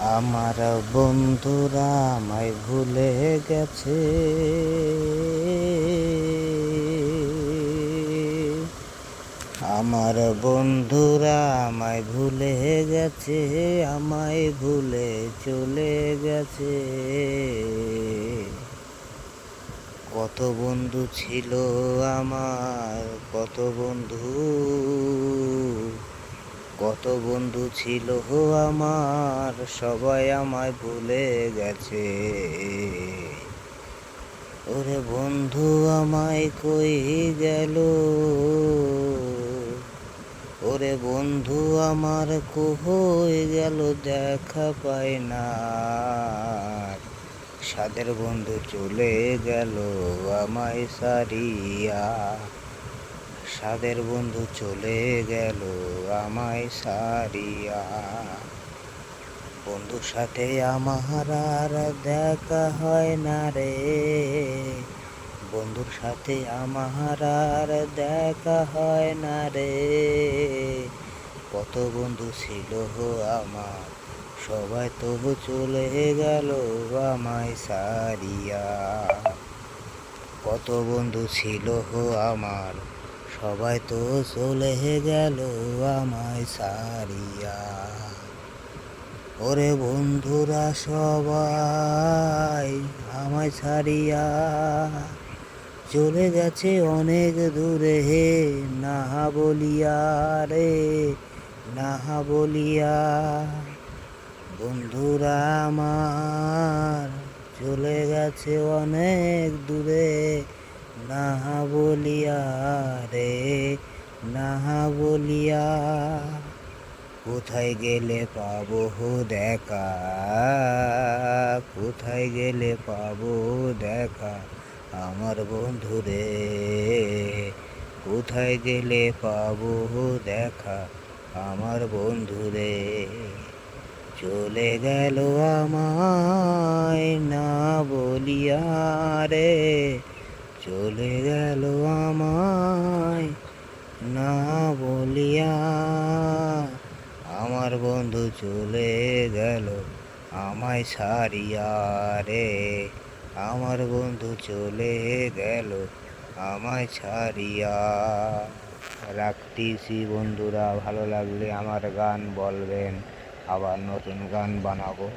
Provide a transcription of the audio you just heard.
আমার বন্ধুরা আমায় ভুলে গেছে। আমার বন্ধুরা আমায় ভুলে গেছে, আমায় ভুলে চলে গেছে। কত বন্ধু ছিল আমার, কত বন্ধু কত বন্ধু ছিল হো আমার, সবাই আমায় ভুলে গেছে। ওরে বন্ধু আমায় কই গেল? ওরে বন্ধু আমার কই গেল দেখা পাই না। সাদের বন্ধু চলে গেল আমায় সারিয়া। সাদের বন্ধু চলে গেল আমায় সারিয়া। বন্ধুর সাথে আমার আর দেখা হয় না রে। বন্ধুর সাথে আমার আর দেখা হয় না রে। কত বন্ধু ছিল আমার, সবাই তবু চলে গেল আমায় সারিয়া। কত বন্ধু ছিল আমার সবাই তো চলে গেল আমায় সারিয়া ওরে বন্ধুরা সবাই, আমায় ছাড়িয়া। চলে গেছে অনেক দূরে হে না বলিয়া রে, না বলিয়া। বন্ধুরা আমার, চলে গেছে অনেক দূরে না বলিয়া রে না বলিয়া। কোথায় গেলে পাবো দেখা, কোথায় গেলে পাবো দেখা আমার বন্ধুরে? কোথায় গেলে পাবো দেখা আমার বন্ধুরে? চলে গেল আমায় না বলিয়া রে চলে গেল আমায়, না বলিয়া আমার বন্ধু চলে গেল আমায় সারিয়া রে। আমার বন্ধু চলে গেল আমায় ছাড়িয়া। রাখতেছি বন্ধুরা, ভালো লাগলে আমার গান বলবেন, আবার নতুন গান বানাবো।